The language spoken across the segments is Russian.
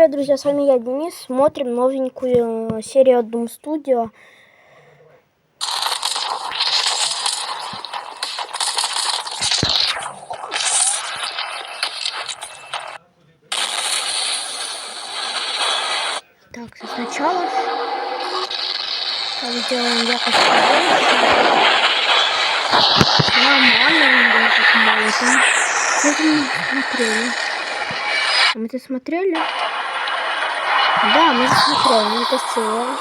Привет, друзья, с вами я, Денис. Смотрим новенькую э, серию Doom Studio. Так, сначала так, сделаем якость побольше. Нормально, не так мало мы смотрели? А Мы это смотрели? Да, мы смотрели, мы это сделали.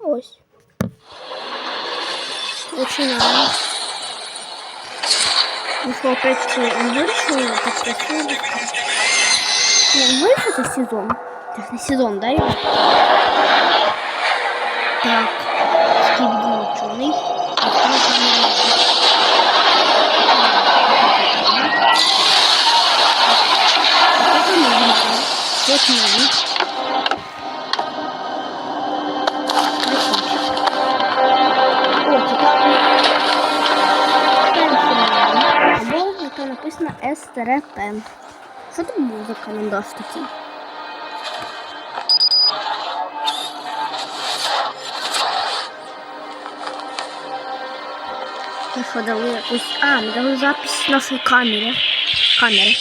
Ось. Начинаем. Вышло опять вышло, так красиво. Не, это сезон. Так, на сезон, да, его? Так. Написано СТРП. Що там був за календар такий? Ми що дали якусь. А, ми дали запись нашої камери. Камери.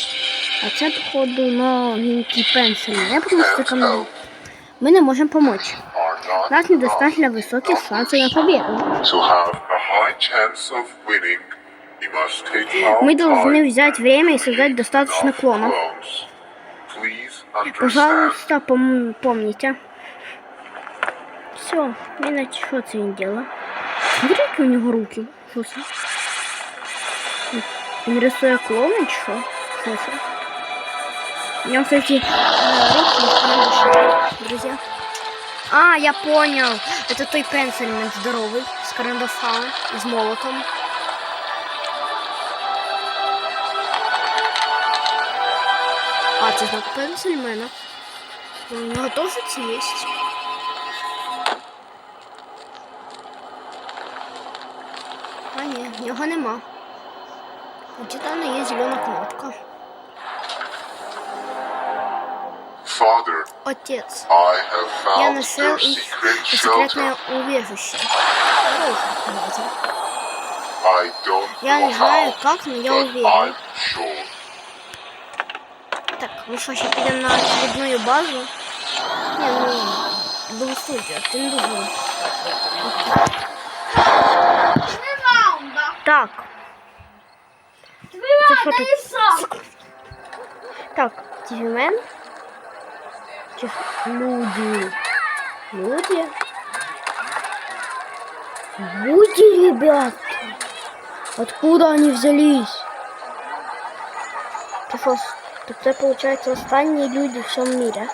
А це, походу, новенький пенсиль. Я потому що камера. Ми не можемо. У нас недостатньо високі шанси на победу. To have a high chance of winning, you must take our Мы должны time взять время и создать достаточно of клонов. clones. Please understand. Пожалуйста, пом- помните. Все, иначе что это не дело? Смотри, какие у него руки. Что это? Он рисует клоуна, что? Что это? У него, кстати, э, руки хорошие, друзья. А, я понял. Это той пенсельмен здоровый, с карандаша, с молотом. А, це знак пенсельмена. У нього теж це є. А ні, в нього нема. У Титана є зелена кнопка. Father, Отец. I have Я found нашел your их secret секретное shelter. убежище. I don't Я know не знаю, how, как, но я but уверен. I'm sure. Так, ну що, ще підемо на очередную базу? Не, ну, до студію, ти не дуже. Так. Це що тут? Так, Тівімен. Чи ж люди? Люди? Люди, ребят! Откуда они взялись? Ты что, так это получается останние люди в всем мире.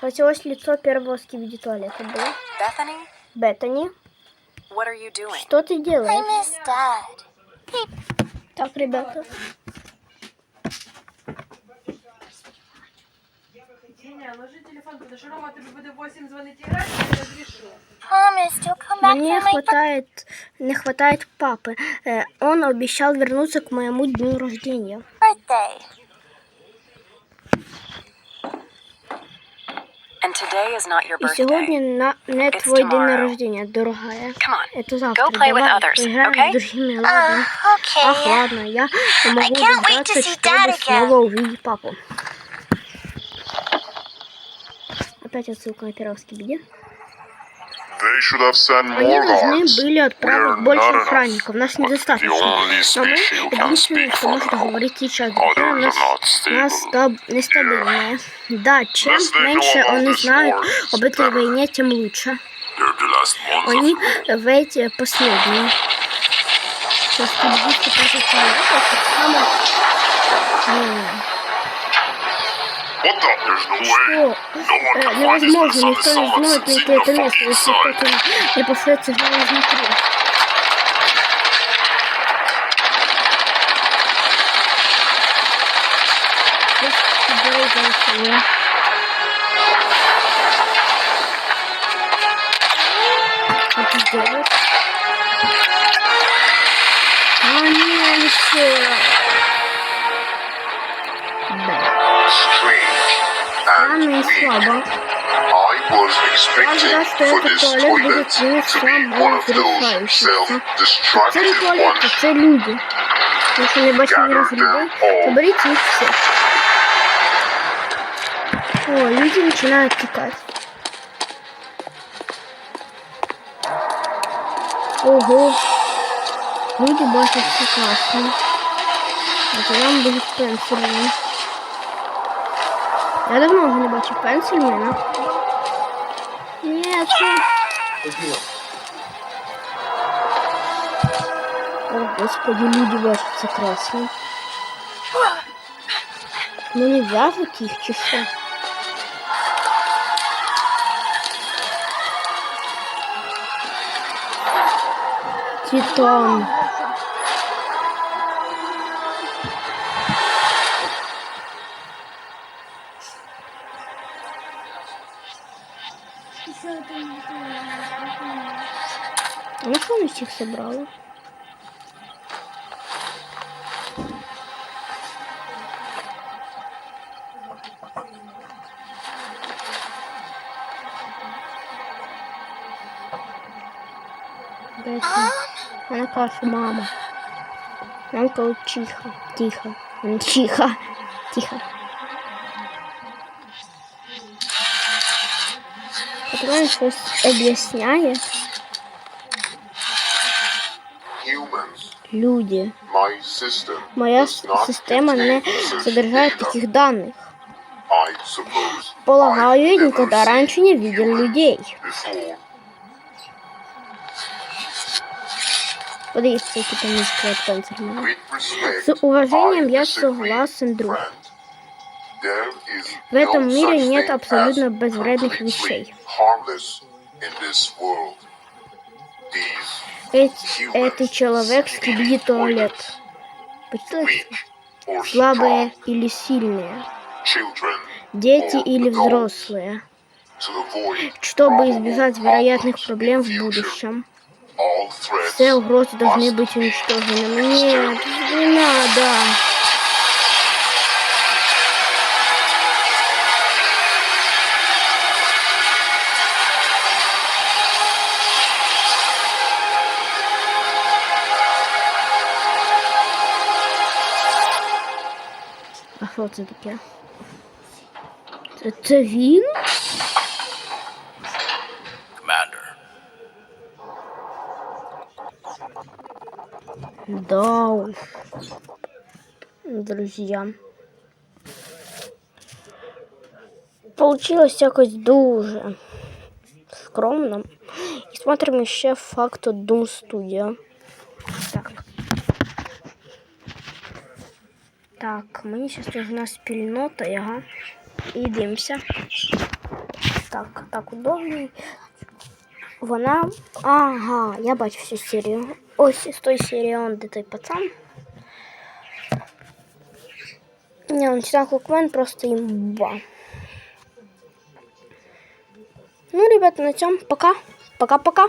Хотелось лицо первого скибиди туалета было. Bethany, Беттани, what are you doing? что ты делаешь? miss Dad. Так, ребята. Ні, ложи телефон, потому що Рома тобі буде 8 дзвонити і грати, я розрішу. Promise you'll come back Мне for my хватает, не хватает папы. Э, он обещал вернуться к моему дню рождения. birthday. And today is not your И birthday. сегодня на, не It's твой день tomorrow. рождения, дорогая. Come on. Это завтра. Go play with Давай others, поиграем okay? с другими, ладно? Uh, okay. Ах, ладно, я не могу can't wait to дождаться, see чтобы Dad again. снова увидеть папу. Опять отсылка на первый беде. They should have sent Они more должны guards. были отправить We're больше not enough. охранников. Нас But недостаточно. the only Но мы species who can единственные, speak кто for может now. говорить сейчас. Others Друзья, у are нас, not у нас stable. стаб- нестабильная. Да, чем Less they know меньше about они this знают war, об этой better. войне, тем лучше. They're the last ones Они of в эти последние. Сейчас победите против человека, так само. Э, невозможно, никто не знает see это место, если кто-то не сигнал изнутри. Дорога Что ты сделаешь? А, нет, еще. слабо. I was expecting Ага, что for этот this туалет будет toilet не to be one of those саморазрушающийся. Це не self-destructive туалет, ones. це люди. Якщо не бачите ні разу людей, заберіть їх всіх. О, люди починають тікати. Ого. Люди бачать все класно. Это нам будет пенсильмен. Я давно уже не бачив пенсильмена. Нет. О, господи, люди це красно. Ну не в'яжуть їх чи що? Титан. Ну що вони всіх собрали? Десь. Вона каже, мама. Нам кажуть, тихо, тихо, тихо, тихо. От вона щось об'ясняє. Люди. my system Моя does not система не contain such содержает data. таких данных. I suppose Полагаю, я I've never никогда seen раньше не видел humans людей. before. Подивіться, які там мізки від пенсельмена. With respect, С уважением I я disagree, согласен, друг. friend. There is В этом no мире such нет thing абсолютно as безвредных completely вещей. harmless in this world. These Эт- это человек скибли туалет. Or Слабые или сильные, дети или взрослые, чтобы избежать вероятных проблем в будущем. Все угрозы должны быть уничтожены. Нет, не надо. Що це таке? Це, це він? Да уж. Друзья. Получилось якось дуже скромно. І смотрим ще факт Doom Studio. Так. Так, мені зараз нужна спільнота, ага. І дивимося. Так, так, удобний. Вона. Ага, я бачу всю серію. Ось з тої серії он де той пацан. Не, он Титан Клокмен просто имба. Ну, ребята, на цьому пока. Пока-пока.